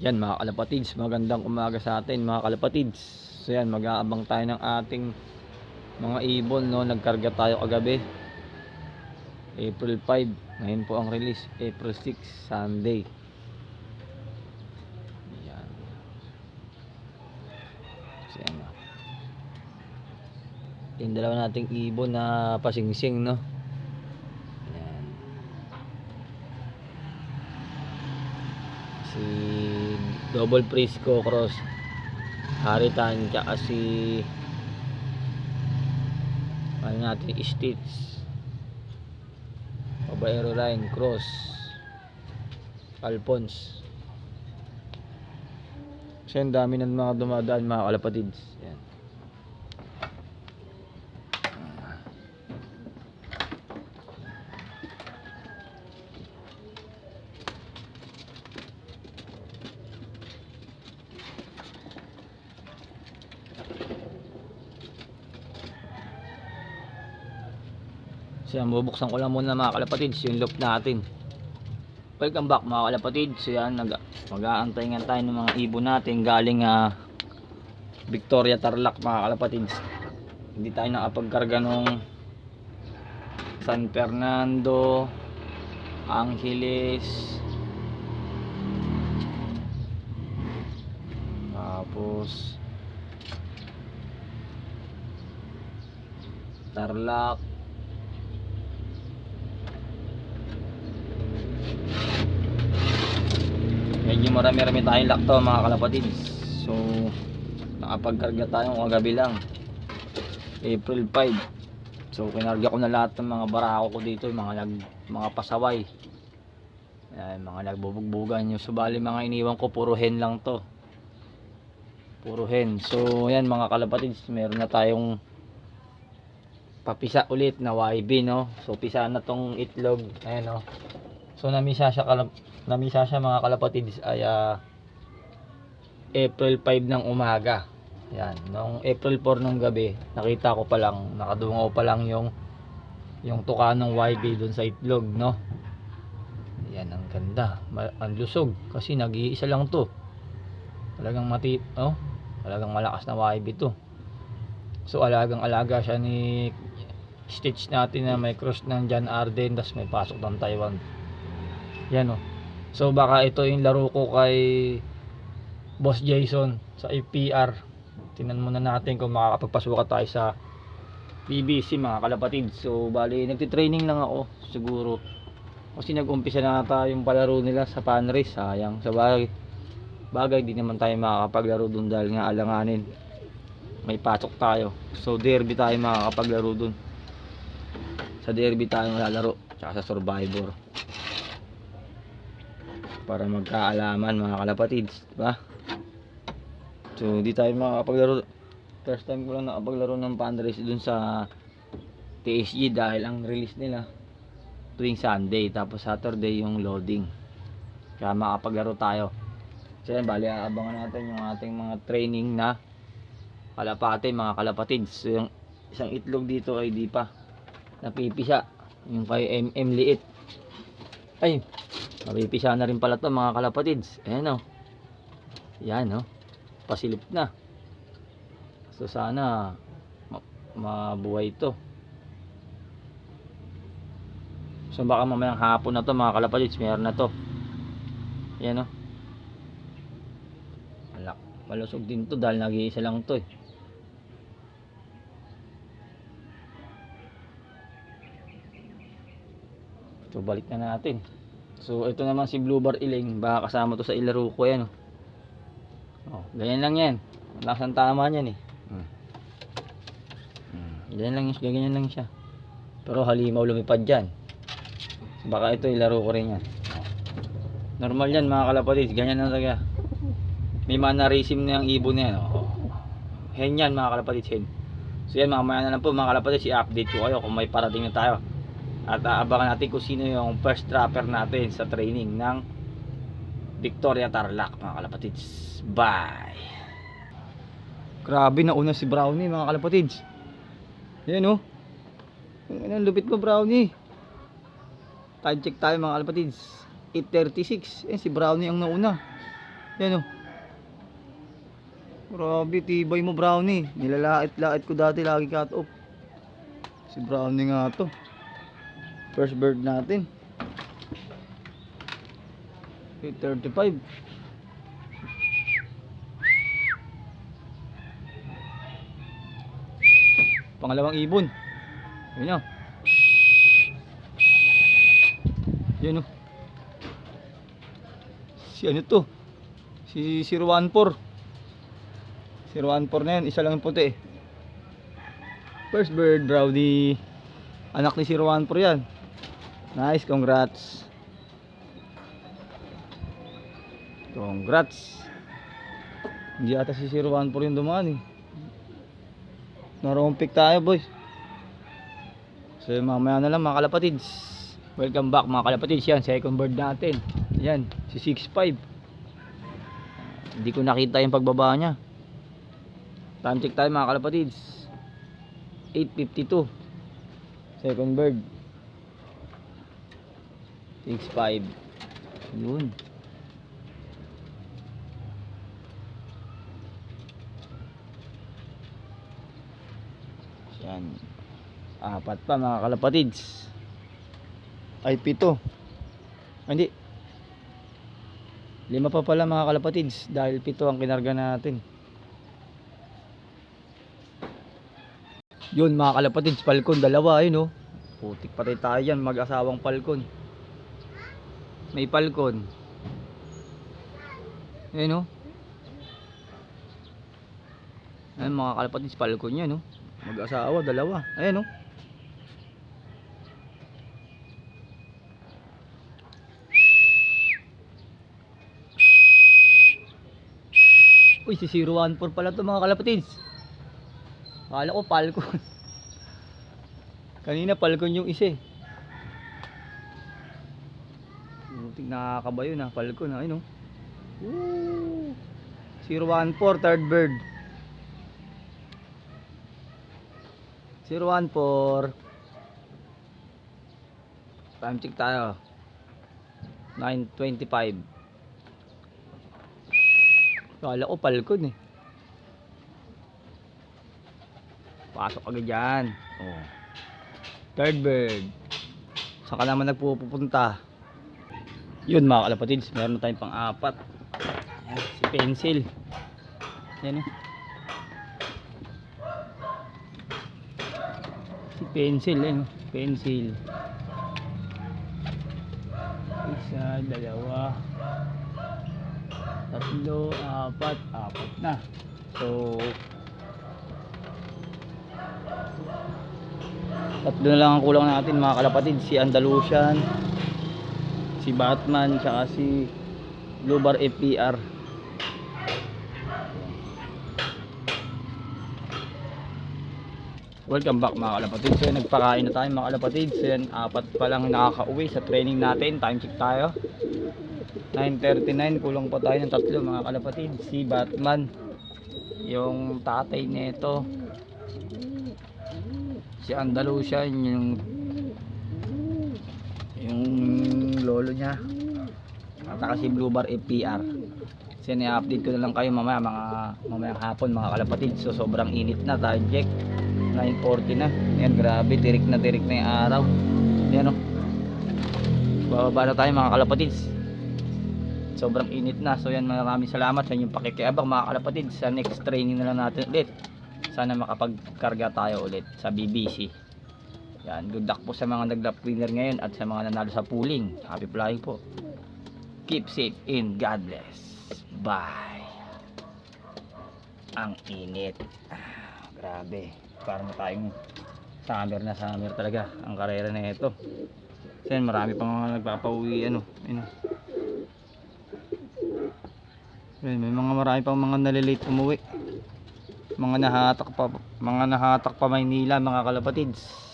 Yan mga kalapatids, magandang umaga sa atin mga kalapatids. So yan, mag-aabang tayo ng ating mga ibon no. Nagkarga tayo kagabi. April 5. Ngayon po ang release, April 6, Sunday. Yan. So yan. no. Yung dalawa nating ibon na pasingsing no. Yan. si Double Prisco Cross. Haritan tsaka si ano natin Stitch Babaero Line Cross. Alphonse. Kasi ang dami ng mga dumadaan mga kalapatids yan So yan, bubuksan ko lang muna mga kalapatids yung loop natin. Welcome back mga kalapatids. So yan, mag-aantay nga tayo ng mga ibon natin galing ah, Victoria Tarlac mga kalapatids. Hindi tayo nakapagkarga nung San Fernando, Angeles, tapos Tarlac, marami-rami tayong lakto mga kalapatids so nakapagkarga tayo kagabi lang. April 5 so kinarga ko na lahat ng mga barako ko dito mga nag, mga pasaway. Ayan, mga nagbubugbugan yung subali mga iniwan ko puro hen lang to. Puro hen. So yan mga kalapatids meron na tayong papisa ulit na YB no? So pisa na tong itlog. Ayan no? So namisa siya kalap namisa siya mga kalapatids ay ah, April 5 ng umaga. Yan, nung April 4 ng gabi, nakita ko pa lang, nakadungaw pa lang yung yung tuka ng YB doon sa itlog, no? Yan ang ganda, ang lusog kasi nag-iisa lang 'to. Talagang mati, oh, talagang malakas na YB 'to. So alagang alaga siya ni Stitch natin na may cross ng John Arden, tas may pasok ng Taiwan. Yan o. So baka ito yung laro ko kay Boss Jason sa IPR. Tingnan muna natin kung makakapagpasuka tayo sa PBC mga kalapatid. So bali nagti-training lang ako siguro. Kasi nag-umpisa na ata yung palaro nila sa panrace. Sayang. Sa bagay, bagay di naman tayo makakapaglaro dun dahil nga alanganin. May pasok tayo. So derby tayo makakapaglaro dun. Sa derby tayo lalaro. Tsaka sa survivor para magkaalaman mga kalapatids, di ba? So, di tayo makakapaglaro. First time ko lang nakapaglaro ng fundraise dun sa TSG dahil ang release nila tuwing Sunday tapos Saturday yung loading. Kaya makapaglaro tayo. So, yan, bali aabangan natin yung ating mga training na kalapate, mga kalapatids. So, yung isang itlog dito ay di pa napipisa. Yung 5mm liit. Ay, Mapipisa na rin pala to mga kalapatids. Ayan o. Yan o. Pasilip na. So sana ma- mabuhay ito. So baka mamayang hapon na to mga kalapatids. Meron na to. Ayan o. Malak. Malusog din to dahil nag-iisa lang to eh. So balik na natin. So ito naman si Blue Bar Iling, baka kasama to sa ilaro ko yan. Oh, oh ganyan lang yan. Lakas ang tama niyan eh. Hmm. Hmm. Ganyan lang, ganyan lang siya. Pero halimaw lumipad diyan. Baka ito ilaro ko rin yan. Normal yan mga kalapatids, ganyan na talaga. May mannerism na yung ibon na yan. Oh. Hen yan mga kalapatids, hen. So yan mamaya na lang po mga kalapatids, i-update ko kayo kung may parating na tayo. At aabangan natin kung sino yung first trapper natin sa training ng Victoria Tarlac mga kalapatids. Bye! Grabe na una si Brownie mga kalapatids. Yan oh. Ang lupit mo Brownie. Time check tayo mga kalapatids. 8.36. Yan si Brownie ang nauna. Yan oh. Grabe, tibay mo brownie. Nilalait-lait ko dati lagi cut off. Si brownie nga to. First bird natin. 835. Pangalawang ibon. Ayun oh. Yan oh. Si ano to? Si 014. 014 na yan, isa lang yung puti. First bird, Browdy. Anak ni 014 yan. Nice, congrats. Congrats. Hindi ata si 014 yung dumaan eh. Narumpik tayo boys. So mamaya na lang mga kalapatids. Welcome back mga kalapatids. Yan, second bird natin. Yan, si 65. Hindi ko nakita yung pagbaba niya. Time check tayo mga kalapatids. 8.52. Second bird. 6.5. Yun. Yan. Apat pa mga kalapatids. Ay, pito. Ah, Hindi. Lima pa pala mga kalapatids dahil pito ang kinarga natin. Yun mga kalapatids, palkon dalawa ayun oh. Putik patay tayo yan, mag-asawang palkon. May palkon. Ayun oh. Ayun mga kalapatids, palkon yan oh. Mag-asawa, dalawa. Ayun oh. Uy, si 014 pala to mga kalapatids. Akala ko Falcon. Kanina Falcon yung isa eh. Nakakabayo na Falcon na. Ayun oh. Woo! 014 third bird. 014 Time check tayo. 9.25 Kala ko Falcon eh. Pasok agad dyan. Oh. Third bird. Saan ka naman nagpupunta? Yun mga kalapatids, meron tayong pang-apat. Ayan, si Pencil. Yan oh. Si Pencil, yan oh. Pencil. Isa, dalawa, tatlo, apat, apat na. So, tatlo na lang ang kulang natin mga kalapatid. Si Andalusian, si Batman, tsaka si Bar FPR. Welcome back mga kalapatid. So, nagpakain na tayo mga kalapatid. So, apat pa lang nakaka-uwi sa training natin. Time check tayo. 9.39 kulang pa tayo ng tatlo mga kalapatid si Batman yung tatay nito si Andalusian yung lolo niya. At si Blue Bar FPR kasi i-update ko na lang kayo mamaya mga mamayang hapon mga kalapatid. So sobrang init na tayo check 9.40 na. Yan grabe tirik na tirik na yung araw. Yan o bababa na tayo mga kalapatids sobrang init na. So yan maraming salamat sa inyong pakikiabang mga kalapatid. Sa next training na lang natin ulit. Sana makapagkarga tayo ulit sa BBC yan good luck po sa mga nag-lap winner ngayon at sa mga nanalo sa pooling. Happy flying po. Keep safe and God bless. Bye. Ang init. Ah, grabe. Parang tayong summer na summer talaga ang karera na ito. Yan marami pang mga nagpapauwi ano ano. May mga marami pang mga nalilate umuwi. Mga nahatak pa mga nahatak pa Maynila mga kalapatids.